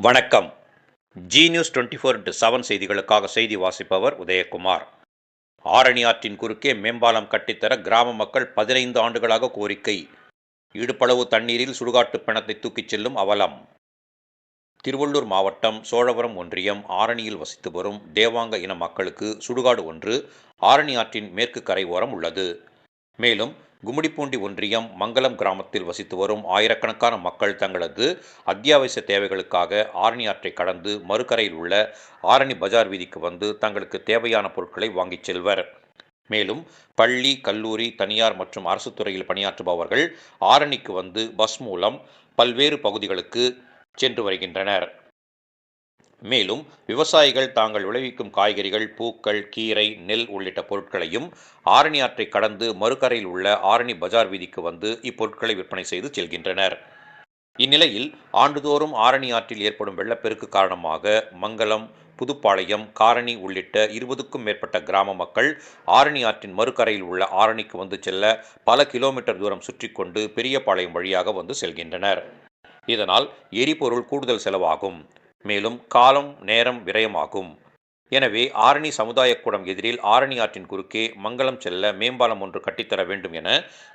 வணக்கம். G News twenty four into seven செய்திகளுக்காக செய்தி வாசிப்பவர் உதயகுமார். ஆரணி ஆற்றின் குறுக்கே மேம்பாலம் கட்டித்தர கிராம மக்கள் பதினைந்து ஆண்டுகளாக கோரிக்கை. இடுப்பளவு தண்ணீரில் சுடுகாட்டு பிணத்தை தூக்கிச் செல்லும் அவலம். திருவள்ளூர் மாவட்டம் சோழவரம் ஒன்றியம் ஆரணியில் வசித்து வரும் தேவாங்க இன மக்களுக்கு சுடுகாடு ஒன்று ஆரணி ஆற்றின் மேற்கு கரை ஓரம் உள்ளது. மேலும் கும்மிடிப்பூண்டி ஒன்றியம் மங்கலம் கிராமத்தில் வசித்து வரும் ஆயிரக்கணக்கான மக்கள் தங்களது அத்தியாவசிய தேவைகளுக்காக ஆரணி ஆற்றை கடந்து மறுகரையில் உள்ள ஆரணி பஜார் வீதிக்கு வந்து தங்களுக்கு தேவையான பொருட்களை வாங்கிச் செல்வர். மேலும் பள்ளி கல்லூரி தனியார் மற்றும் அரசு துறையில் பணியாற்றுபவர்கள் ஆரணிக்கு வந்து பஸ் மூலம் பல்வேறு பகுதிகளுக்கு சென்று வருகின்றனர். மேலும் விவசாயிகள் தாங்கள் விளைவிக்கும் காய்கறிகள் பூக்கள் கீரை நெல் உள்ளிட்ட பொருட்களையும் ஆரணி ஆற்றை கடந்து மறுகரையில் உள்ள ஆரணி பஜார் வீதிக்கு வந்து இப்பொருட்களை விற்பனை செய்து செல்கின்றனர். இந்நிலையில் ஆண்டுதோறும் ஆரணி ஆற்றில் ஏற்படும் வெள்ளப்பெருக்கு காரணமாக மங்கலம் புதுப்பாளையம் காரணி உள்ளிட்ட இருபதுக்கும் மேற்பட்ட கிராம மக்கள் ஆரணி ஆற்றின் மறுகரையில் உள்ள ஆரணிக்கு வந்து செல்ல பல கிலோமீட்டர் தூரம் சுற்றி கொண்டு பெரியபாளையம் வழியாக வந்து செல்கின்றனர். இதனால் எரிபொருள் கூடுதல் செலவாகும். மேலும் காலம் நேரம் விரயமாகும். எனவே ஆரணி சமுதாய கூடம் எதிரில் ஆரணி ஆற்றின் குறுக்கே மங்களம் செல்ல மேம்பாலம் ஒன்று கட்டித்தர வேண்டும் என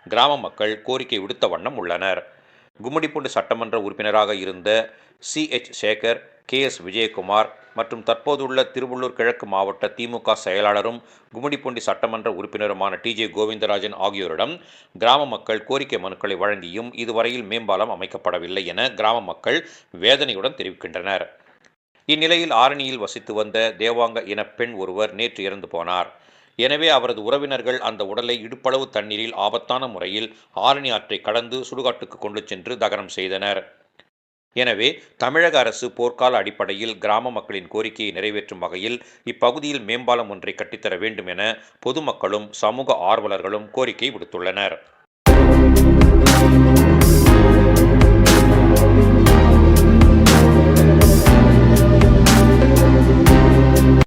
கிராம மக்கள் கோரிக்கை விடுத்த வண்ணம் உள்ளனர். கும்மிடிப்பூண்டு சட்டமன்ற உறுப்பினராக இருந்த C. H. Sekar K. S. Vijayakumar மற்றும் தற்போதுள்ள திருவள்ளூர் கிழக்கு மாவட்ட திமுக செயலாளரும் கும்மிடிப்பூண்டி சட்டமன்ற உறுப்பினருமான டி. ஜே. கோவிந்தராஜன் ஆகியோரிடம் கிராம மக்கள் கோரிக்கை மனுக்களை வழங்கியும் இதுவரையில் மேம்பாலம் அமைக்கப்படவில்லை என கிராம மக்கள் வேதனையுடன் தெரிவிக்கின்றனர். இந்நிலையில் ஆரணியில் வசித்து வந்த தேவாங்க இன பெண் ஒருவர் நேற்று இறந்து போனார். எனவே அவரது உறவினர்கள் அந்த உடலை இடுப்பளவு தண்ணீரில் ஆபத்தான முறையில் ஆரணி ஆற்றை கடந்து சுடுகாட்டுக்கு கொண்டு சென்று தகனம் செய்தனர். எனவே தமிழக அரசு போர்க்கால அடிப்படையில் கிராம மக்களின் கோரிக்கையை நிறைவேற்றும் வகையில் இப்பகுதியில் மேம்பாலம் ஒன்றை கட்டித்தர வேண்டும் என பொதுமக்களும் சமூக ஆர்வலர்களும் கோரிக்கை விடுத்துள்ளனர்.